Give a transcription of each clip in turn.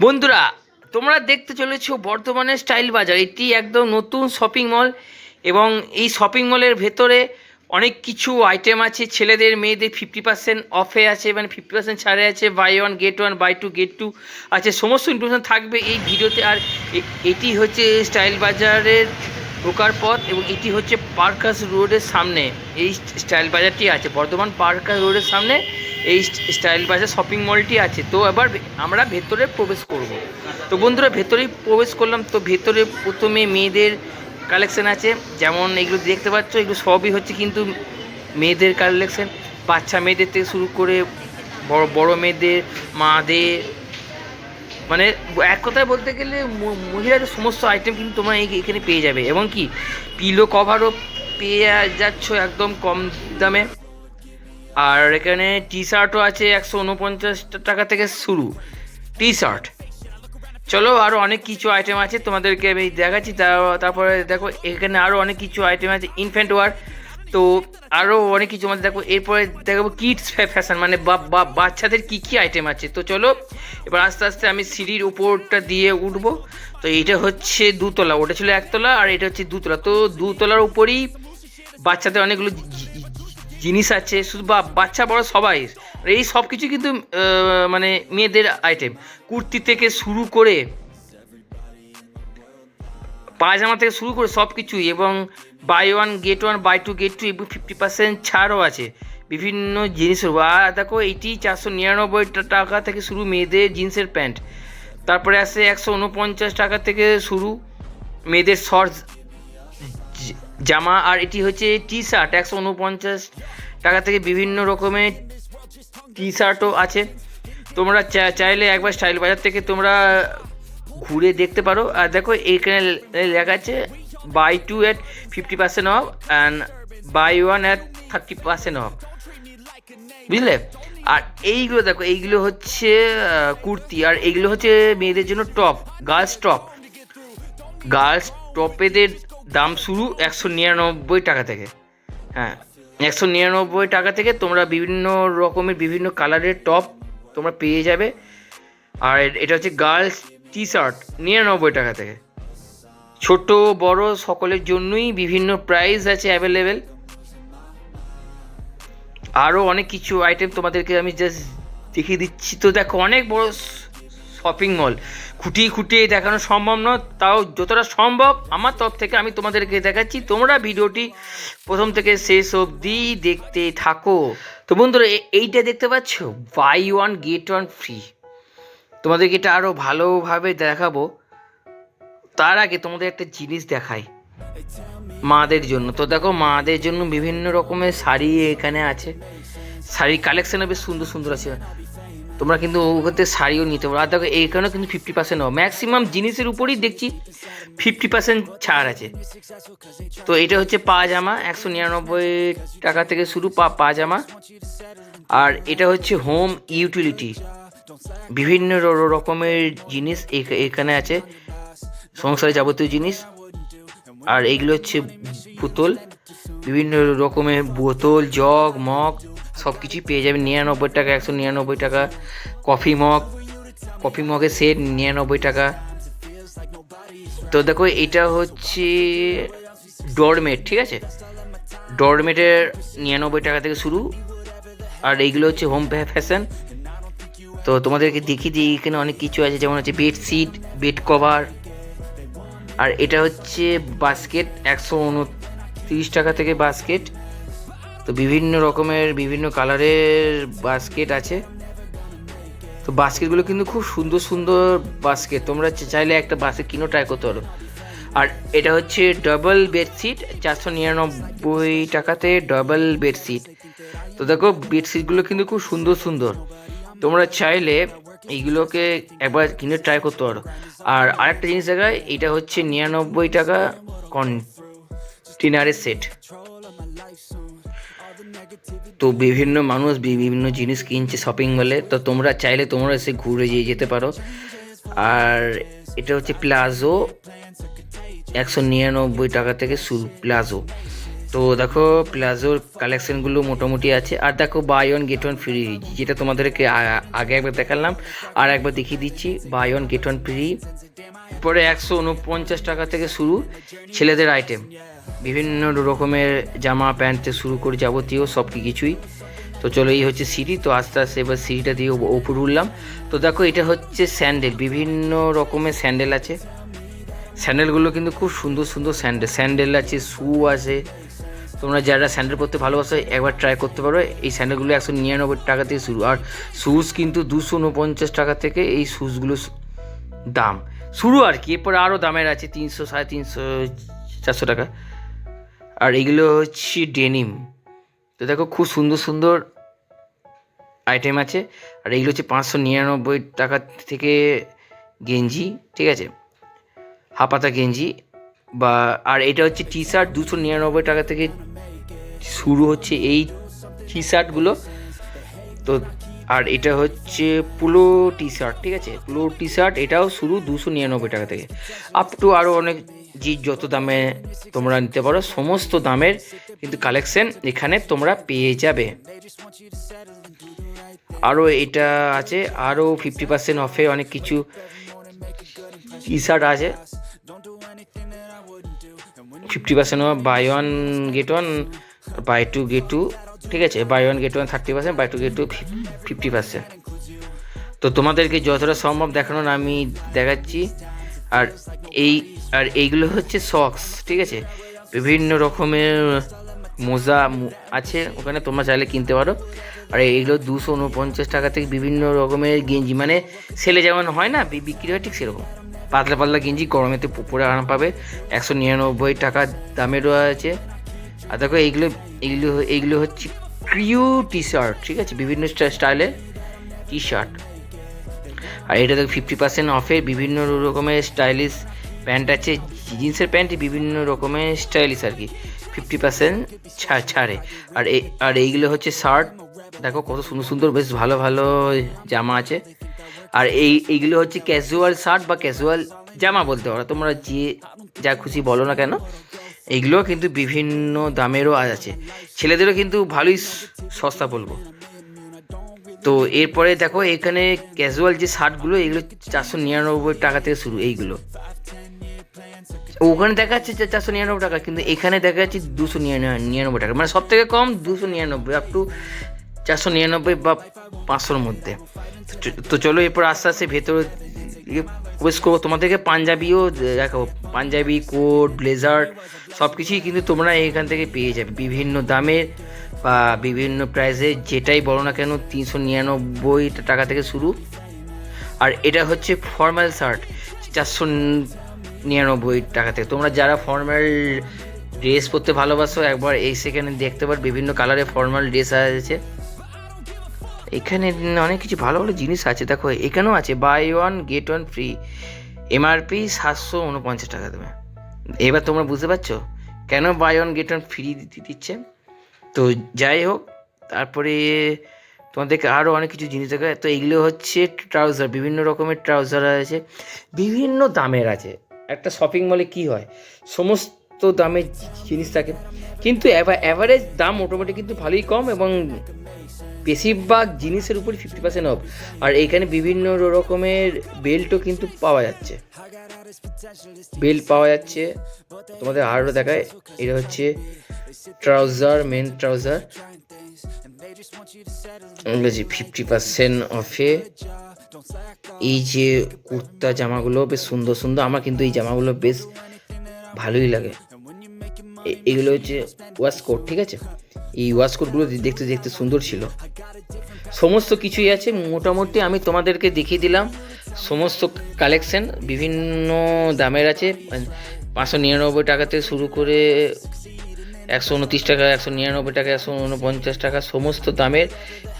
বন্ধুরা, তোমরা দেখতে চলেছো বর্ধমানের স্টাইল বাজার। এটি একদম নতুন শপিং মল এবং এই শপিং মলের ভেতরে অনেক কিছু আইটেম আছে। ছেলেদের, মেয়েদের ফিফটি পার্সেন্ট অফে আছে মানে ফিফটি পার্সেন্ট ছাড়ে আছে। Buy one get one buy two get two আছে। সমস্ত ইনফরমেশন থাকবে এই ভিডিওতে। আর এটি হচ্ছে স্টাইল বাজারের ঢোকার পথ এবং এটি হচ্ছে পার্কাস রোডের সামনে। এই স্টাইল বাজারটি আছে। বর্ধমান পার্কাস রোডের সামনে এই স্টাইল বাজার শপিং মলটি আছে। তো এবার আমরা ভেতরে প্রবেশ করব। তো বন্ধুরা, ভেতরেই প্রবেশ করলাম। তো ভেতরে প্রথমে মেয়েদের কালেকশন আছে। যেমন এগুলো দেখতে পাচ্ছ, এগুলো সবই হচ্ছে কিন্তু মেয়েদের কালেকশন বাচ্চা মেয়েদের থেকে শুরু করে বড় বড় মেয়েদের, মাদের। মানে এক কথায় বলতে গেলে মহিলাদের সমস্ত আইটেম কিন্তু তোমরা এখানে পেয়ে যাবে। এবং কি পিলো কভারও পেয়ে যাচ্ছ একদম কম দামে। আর এখানে টি শার্টও আছে একশো উনপঞ্চাশ টাকা থেকে শুরু। টি শার্ট চলো আরও অনেক কিছু আইটেম আছে, তোমাদেরকে আমি দেখাচ্ছি। তারপরে দেখো, এখানে আরও অনেক কিছু আইটেম আছে ইনফ্যান্ট ওয়ার তো আরও অনেক কিছু আমাদের দেখো, এরপরে দেখাবো কিডস ফ্যাশন মানে বাচ্চাদের কী কী আইটেম আছে। তো চলো, এবার আস্তে আস্তে আমি সিঁড়ির উপরটা দিয়ে উঠবো। তো এইটা হচ্ছে দুতলা, ওটা ছিল একতলা আর এটা হচ্ছে দুতলা। তো দুতলার উপরেই বাচ্চাদের অনেকগুলো জিনিস আছে, শুধু বা বাচ্চা, বড় সবাই এই সব কিছু কিন্তু মানে মেয়েদের আইটেম কুর্তি থেকে শুরু করে, পায়জামা থেকে শুরু করে সব কিছুই এবং buy one get one buy two get two এবং ফিফটি পার্সেন্ট ছাড়ও আছে। বিভিন্ন জিনিসের। আর দেখো এইটি চারশো নিরানব্বই টাকা থেকে শুরু মেয়েদের জিন্সের প্যান্ট। তারপরে আসে একশো উনপঞ্চাশ টাকা থেকে শুরু মেয়েদের শর্টস জামা আর এটি হচ্ছে টি শার্ট একশো উনপঞ্চাশ টাকা থেকে বিভিন্ন রকমের টি শার্টও আছে। তোমরা চাইলে একবার স্টাইল বাজার থেকে তোমরা ঘুরে দেখতে পারো। আর দেখো, এইখানে লেখা আছে buy two at fifty percent off and buy one at thirty percent off বুঝলে? আর এইগুলো দেখো, এইগুলো হচ্ছে কুর্তি, আর এইগুলো হচ্ছে মেয়েদের জন্য টপ গার্লস টপ গার্লস টপেদের দাম শুরু একশো নিরানব্বই টাকা থেকে। হ্যাঁ একশো নিরানব্বই টাকা থেকে তোমরা বিভিন্ন রকমের বিভিন্ন কালারের টপ তোমরা পেয়ে যাবে। আর এটা হচ্ছে গার্লস টি শার্ট নিরানব্বই টাকা থেকে। ছোট, বড় সকলের জন্যই বিভিন্ন প্রাইস আছে অ্যাভেলেবেল। আরও অনেক কিছু আইটেম তোমাদেরকে আমি জাস্ট দেখিয়ে দিচ্ছি। তো দেখো, অনেক বড় শপিং মল। খুঁটিয়ে খুঁটিয়ে দেখানো সম্ভব নয়, তাও যতটা সম্ভব আমার তরফ থেকে আমি তোমাদেরকে দেখাচ্ছি। তোমরা ভিডিওটি প্রথম থেকে শেষ অবধি দেখতে থাকো। তো বন্ধুরা এইটা দেখতে পাচ্ছ? Buy one, get one free. তোমাদেরকে এটা আরও ভালোভাবে দেখাবো। তার আগে তোমাদের একটা জিনিস দেখাই মাদের জন্য। তো দেখো, মাদের জন্য বিভিন্ন রকমের শাড়ি এখানে আছে। শাড়ির কালেকশানও বেশ সুন্দর সুন্দর আছে। তোমরা কিন্তু ওখানে শাড়িও নিতে পারো আর দেখো এইখানেও কিন্তু ফিফটি পার্সেন্ট হবে ম্যাক্সিমাম জিনিসের উপরেই দেখছি ফিফটি পার্সেন্ট ছাড় আছে। তো এটা হচ্ছে পা জামা একশো নিরানব্বই টাকা থেকে শুরু পা পা জামা আর এটা হচ্ছে হোম ইউটিলিটি বিভিন্ন রকমের জিনিস এখানে আছে, সংসারে যাবতীয় জিনিস। আর এইগুলো হচ্ছে বোতল বিভিন্ন রকমের বোতল, জগ, মগ। সব কিছুই পেয়ে যাবেন নিরানব্বই টাকা, একশো নিরানব্বই টাকা। কফি মগ, কফি মগের সেট নিরানব্বই টাকা। তো দেখো, এটা হচ্ছে ডরমেট, ঠিক আছে? ডরমেটের নিরানব্বই টাকা থেকে শুরু। আর এইগুলো হচ্ছে হোম ফ্যাশন। তো তোমাদেরকে দেখিয়ে দিই, এখানে অনেক কিছু আছে, যেমন হচ্ছে বেডশিট, বেড কভার। আর এটা হচ্ছে বাস্কেট, একশো উনত্রিশ টাকা থেকে বাস্কেট। তো বিভিন্ন রকমের, বিভিন্ন কালারের বাস্কেট আছে। তো বাস্কেটগুলো কিন্তু খুব সুন্দর সুন্দর বাস্কেট তোমরা চাইলে একটা বাস্কেট কিনো ট্রাই করতে পারো। আর এটা হচ্ছে ডাবল বেডশিট চারশো নিরানব্বই টাকাতে ডাবল বেডশিট তো দেখো বেডশিটগুলো কিন্তু খুব সুন্দর সুন্দর। তোমরা চাইলে এইগুলোকে একবার কিনে ট্রাই করতে পারো। আর আরেকটা জিনিস দেখায়, এটা হচ্ছে নিরানব্বই টাকা কন্টেনারের সেট তো বিভিন্ন মানুষ বিভিন্ন জিনিস কিনছে শপিং মলে তো তোমরা চাইলে তোমরা এসে ঘুরে যেয়ে যেতে পারো। আর এটা হচ্ছে প্লাজো একশো নিরানব্বই টাকা থেকে শুরু প্লাজো তো দেখো প্লাজোর কালেকশনগুলো মোটামুটি আছে। আর দেখো buy one get one free যেটা তোমাদেরকে আগে একবার দেখালাম। আর একবার দেখিয়ে দিচ্ছি buy one get one free পরে একশো উনপঞ্চাশ টাকা থেকে শুরু ছেলেদের আইটেম বিভিন্ন রকমের জামা প্যান্ট শুরু করে যাবতীয় সব কিছুই। তো চলো, এই হচ্ছে সিঁড়ি। তো আস্তে আস্তে এবার সিঁড়িটা দিয়ে ওপ- ওপরে উঠলাম। তো দেখো, এটা হচ্ছে স্যান্ডেল। বিভিন্ন রকমের স্যান্ডেল আছে। স্যান্ডেলগুলো কিন্তু খুব সুন্দর সুন্দর স্যান্ডেল। স্যান্ডেল আছে, শু আছে। তোমরা যারা স্যান্ডেল পরতে ভালোবাসো, একবার ট্রাই করতে পারো। এই স্যান্ডেলগুলো একশো নিরানব্বই টাকা থেকে শুরু। আর শুজ কিন্তু দুশো উনপঞ্চাশ টাকা থেকে এই শুজগুলো দাম। শুরু আর কি। এরপরে আরও দামের আছে, তিনশো, সাড়ে তিনশো, চারশো টাকা। আর এগুলো হচ্ছে ডেনিম। তো দেখো খুব সুন্দর সুন্দর আইটেম আছে। আর এইগুলো হচ্ছে পাঁচশো নিরানব্বই টাকা থেকে গেঞ্জি, ঠিক আছে? হাপাতা গেঞ্জি বা, আর এটা হচ্ছে টি শার্ট দুশো নিরানব্বই টাকা থেকে শুরু হচ্ছে এই টি শার্টগুলো তো আর এটা হচ্ছে পুলো টি শার্ট ঠিক আছে? পুলো টি শার্ট এটাও শুরু দুশো নিরানব্বই টাকা থেকে। আপ টু আরও অনেক যে যত দামে তোমরা নিতে পারো, সমস্ত দামের কিন্তু কালেকশন এখানে তোমরা পেয়ে যাবে। আরও এটা আছে আরও ফিফটি পার্সেন্ট অফে অনেক কিছু টি শার্ট আছে fifty percent buy one get one buy two get two ঠিক আছে? Buy one get one thirty percent buy two get two fifty percent তো তোমাদেরকে যতটা সম্ভব দেখানোর আমি দেখাচ্ছি। আর এই, আর এইগুলো হচ্ছে সক্স ঠিক আছে? বিভিন্ন রকমের মোজা আছে, ওখানে তোমরা চাইলে কিনতে পারো। আর এইগুলো দুশো উনপঞ্চাশ টাকা থেকে বিভিন্ন রকমের গেঞ্জি মানে সেলে যেমন হয় না বিক্রি হয় ঠিক সেরকম। পাতলা পাতলা গেঞ্জি গরমেতে প- পরে আরাম পাবে, একশো নিরানব্বই টাকা দামেরও আছে। আর দেখো এইগুলো এইগুলো এইগুলো হচ্ছে ক্রিউ টি শার্ট ঠিক আছে? বিভিন্ন স্টাইলের টি শার্ট আর এটা দেখো ফিফটি পার্সেন্ট অফে বিভিন্ন রকমের স্টাইলিশ প্যান্ট আছে। জিন্সের প্যান্ট বিভিন্ন রকমের স্টাইলিশ আর কি। ফিফটি পার্সেন্ট ছাড়ে। আর আর এইগুলো হচ্ছে শার্ট দেখো কত সুন্দর সুন্দর, বেশ ভালো ভালো জামা আছে। আর এই এইগুলো হচ্ছে ক্যাজুয়াল শার্ট বা ক্যাজুয়াল জামা বলতে পারো। তোমরা যে যা খুশি বলো না কেন, এইগুলো কিন্তু বিভিন্ন দামেরও আছে। ছেলেদেরও কিন্তু ভালোই সস্তা বলব। তো এরপরে দেখো এখানে ক্যাজুয়াল যে শার্টগুলো, এগুলো চারশো নিরানব্বই টাকা থেকে শুরু, এইগুলো। ওখানে দেখা যাচ্ছে চারশো নিরানব্বই টাকা, কিন্তু এখানে দেখা যাচ্ছে দুশো নিরানব্বই টাকা। মানে সব থেকে কম দুশো নিরানব্বই আপ টু চারশো নিরানব্বই বা পাঁচশোর মধ্যে। তো চলো এরপর আস্তে আস্তে ভেতরে প্রবেশ করব। তোমাদেরকে পাঞ্জাবিও দেখাবো। পাঞ্জাবি, কোট ব্লেজার সব কিছুই কিন্তু তোমরা এখান থেকে পেয়ে যাবে। বিভিন্ন দামের বা বিভিন্ন প্রাইসে যেটাই বলো না কেন, তিনশো নিরানব্বই টাকা থেকে শুরু। আর এটা হচ্ছে ফর্মাল শার্ট চারশো নিরানব্বই টাকা থেকে। তোমরা যারা ফর্মাল ড্রেস পরতে ভালোবাসো, একবার এই সেখানে দেখতে পার, বিভিন্ন কালারের ফর্মাল ড্রেস আছে। এখানে অনেক কিছু ভালো ভালো জিনিস আছে। দেখো, এখানেও আছে buy one get one free MRP সাতশো উনপঞ্চাশ টাকা দেবে। এবার তোমরা বুঝতে পারছ কেন buy one get one free দিচ্ছে? তো যাই হোক, তারপরে তোমাদেরকে আরও অনেক কিছু জিনিস দেখা তো এগুলো হচ্ছে ট্রাউজার, বিভিন্ন রকমের ট্রাউজার আছে, বিভিন্ন দামের আছে। একটা শপিং মলে কি হয়, সমস্ত দামের জিনিস থাকে। কিন্তু অ্যাভারেজ দাম মোটামুটি কিন্তু ভালোই কম এবং বেশিরভাগ জিনিসের উপর ফিফটি পার্সেন্ট অফ আর এইখানে বিভিন্ন রকমের বেল্টও কিন্তু পাওয়া যাচ্ছে। বেল্ট পাওয়া যাচ্ছে। তোমাদের আরও দেখায়। এটা হচ্ছে trouser men trouser. Fifty percent অফে এই যে কুর্তা জামাগুলো বেশ সুন্দর সুন্দর। আমার কিন্তু এই জামাগুলো বেশ ভালোই লাগে। এগুলো হচ্ছে ওয়াশকোট ঠিক আছে? এই ওয়াশকোটগুলো দেখতে দেখতে সুন্দর ছিল। সমস্ত কিছুই আছে, মোটামুটি আমি তোমাদেরকে দেখিয়ে দিলাম। সমস্ত কালেকশন বিভিন্ন দামের আছে পাঁচশো নিরানব্বই টাকা থেকে শুরু করে একশো উনত্রিশ টাকা, একশো নিরানব্বই টাকা, একশো উনপঞ্চাশ টাকা, সমস্ত দামের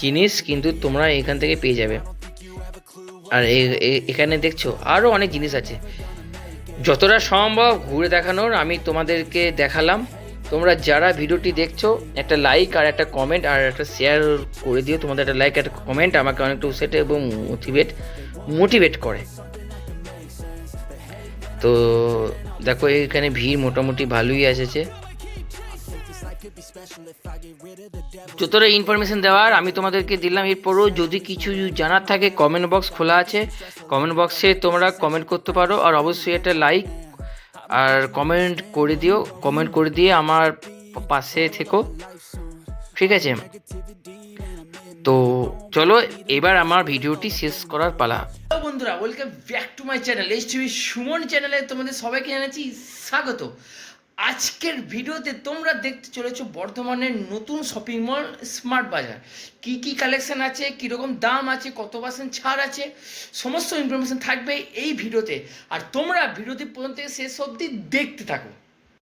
জিনিস কিন্তু তোমরা এখান থেকে পেয়ে যাবে। আর এখানে দেখছ আরও অনেক জিনিস আছে। যতটা সম্ভব ঘুরে দেখানোর আমি তোমাদেরকে দেখালাম। তোমরা যারা ভিডিওটি দেখছ, একটা লাইক আর একটা কমেন্ট আর একটা শেয়ার করে দিও। তোমাদের একটা লাইক একটা কমেন্ট আমাকে অনেকটা উৎসাহিত এবং মোটিভেট মোটিভেট করে। তো দেখো এখানে ভিড় মোটামুটি ভালোই এসেছে। যতটা ইনফরমেশন দেওয়ার, আমি তোমাদেরকে দিলাম। এরপরও যদি কিছু জানার থাকে কমেন্ট বক্স খোলা আছে। কমেন্ট বক্সে তোমরা কমেন্ট করতে পারো। আর অবশ্যই একটা লাইক আর কমেন্ট করে দিও কমেন্ট করে দিয়ে আমার পাশে থেকো। ঠিক আছে? তো চলো, এবার আমার ভিডিওটি শেষ করার পালা। বন্ধুরা welcome back to my channel H TV Suman চ্যানেলে তোমাদের সবাইকে জানাচ্ছি স্বাগত। আজকের ভিডিওতে তোমরা দেখতে চলেছো বর্ধমানের নতুন শপিং মল স্মার্ট বাজার। কি কি কালেকশন আছে, কীরকম দাম আছে, কত পার্সেন্ট ছাড় আছে, সমস্ত ইনফরমেশন থাকবে এই ভিডিওতে। আর তোমরা ভিডিওটি পর্যন্ত শেষ অবধি দেখতে থাকো।